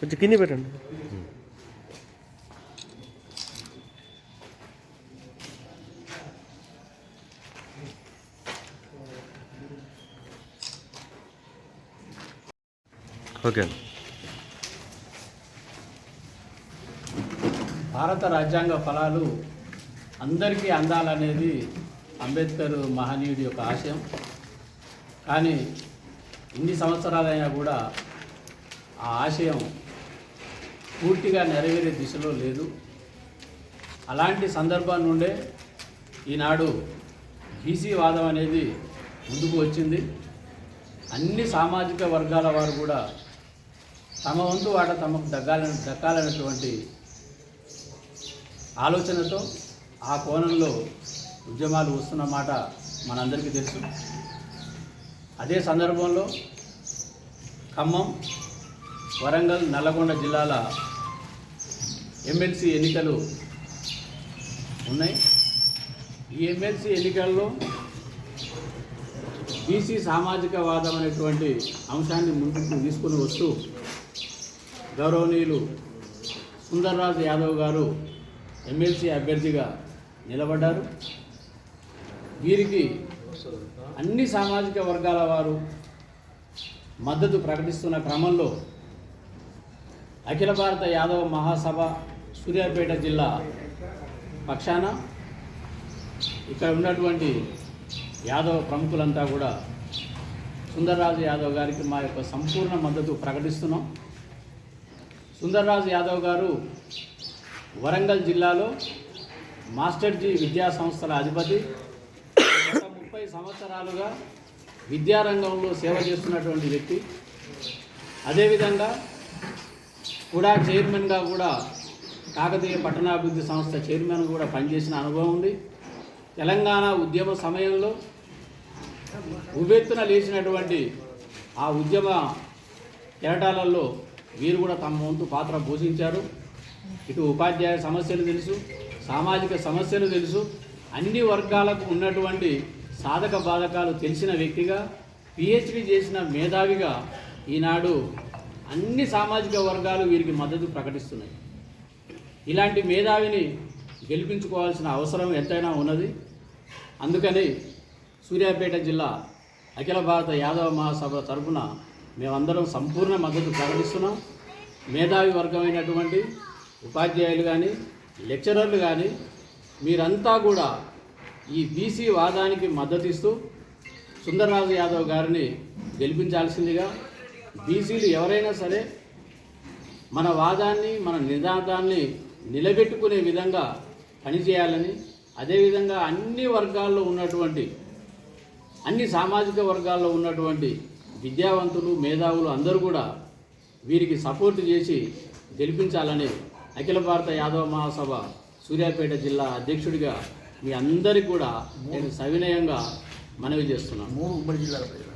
కొంచెం కింద పెట్టండి. ఓకే భారత రాజ్యాంగ ఫలాలు అందరికీ అందాలనేది అంబేద్కర్ మహనీయుడి యొక్క ఆశయం. కానీ ఇన్ని సంవత్సరాలైనా కూడా ఆ ఆశయం పూర్తిగా నెరవేరే దిశలో లేదు. అలాంటి సందర్భం నుండే ఈనాడు బీసీ వాదం అనేది ముందుకు వచ్చింది. అన్ని సామాజిక వర్గాల వారు కూడా తమ వంతు వాట తమకు దక్కాలని దక్కాలన్నటువంటి ఆలోచనతో ఆ కోణంలో ఉద్యమాలు వస్తున్న మాట మనందరికీ తెలుసు. అదే సందర్భంలో ఖమ్మం వరంగల్ నల్లగొండ జిల్లాల ఎమ్మెల్సీ ఎన్నికలు ఉన్నాయి. ఈ ఎమ్మెల్సీ ఎన్నికల్లో బీసీ సామాజిక వాదం అనేటువంటి అంశాన్ని ముందుకు తీసుకుని వస్తూ గౌరవనీయులు సుందర్రాజు యాదవ్ గారు ఎమ్మెల్సీ అభ్యర్థిగా నిలబడ్డారు. వీరికి అన్ని సామాజిక వర్గాల వారు మద్దతు ప్రకటిస్తున్న క్రమంలో అఖిల భారత యాదవ మహాసభ సూర్యాపేట జిల్లా పక్షాన ఇక్కడ ఉన్నటువంటి యాదవ ప్రముఖులంతా కూడా సుందర్రాజు యాదవ్ గారికి మా యొక్క సంపూర్ణ మద్దతు ప్రకటిస్తున్నాం. సుందర్రాజు యాదవ్ గారు వరంగల్ జిల్లాలో మాస్టర్జీ విద్యా సంస్థల అధిపతి. గత ముప్పై సంవత్సరాలుగా విద్యారంగంలో సేవ చేస్తున్నటువంటి వ్యక్తి. అదేవిధంగా కూడా చైర్మన్గా కూడా కాకతీయ పట్టణాభివృద్ధి సంస్థ చైర్మన్ కూడా పనిచేసిన అనుభవం ఉంది. తెలంగాణ ఉద్యమ సమయంలో ఉవ్వెత్తున లేచినటువంటి ఆ ఉద్యమ కెరటాలలో వీరు కూడా తమ వంతు పాత్ర పోషించారు. ఇటు ఉపాధ్యాయ సమస్యలు తెలుసు సామాజిక సమస్యలు తెలుసు. అన్ని వర్గాలకు ఉన్నటువంటి సాధక బాధకాలు తెలిసిన వ్యక్తిగా పిహెచ్డి చేసిన మేధావిగా ఈనాడు అన్ని సామాజిక వర్గాలు వీరికి మద్దతు ప్రకటిస్తున్నాయి. ఇలాంటి మేధావిని గెలిపించుకోవాల్సిన అవసరం ఎంతైనా ఉన్నది. అందుకని సూర్యాపేట జిల్లా అఖిల భారత యాదవ మహాసభ తరఫున మేమందరం సంపూర్ణ మద్దతు ప్రకటిస్తున్నాం. మేధావి వర్గమైనటువంటి ఉపాధ్యాయులు కానీ లెక్చరర్లు కానీ మీరంతా కూడా ఈ బీసీ వాదానికి మద్దతు ఇస్తూ సుందరరాజు యాదవ్ గారిని గెలిపించాల్సిందిగా బీసీలు ఎవరైనా సరే మన వాదాన్ని మన నినాదాన్ని నిలబెట్టుకునే విధంగా పనిచేయాలని అదేవిధంగా అన్ని వర్గాల్లో ఉన్నటువంటి అన్ని సామాజిక వర్గాల్లో ఉన్నటువంటి విద్యావంతులు మేధావులు అందరూ కూడా వీరికి సపోర్ట్ చేసి గెలిపించాలని అఖిల భారత యాదవ మహాసభ సూర్యాపేట జిల్లా అధ్యక్షుడిగా మీ అందరికీ కూడా నేను సవినయంగా మనవి చేస్తున్నాను. మూడు ఉమ్మడి జిల్లాల ప్రజలు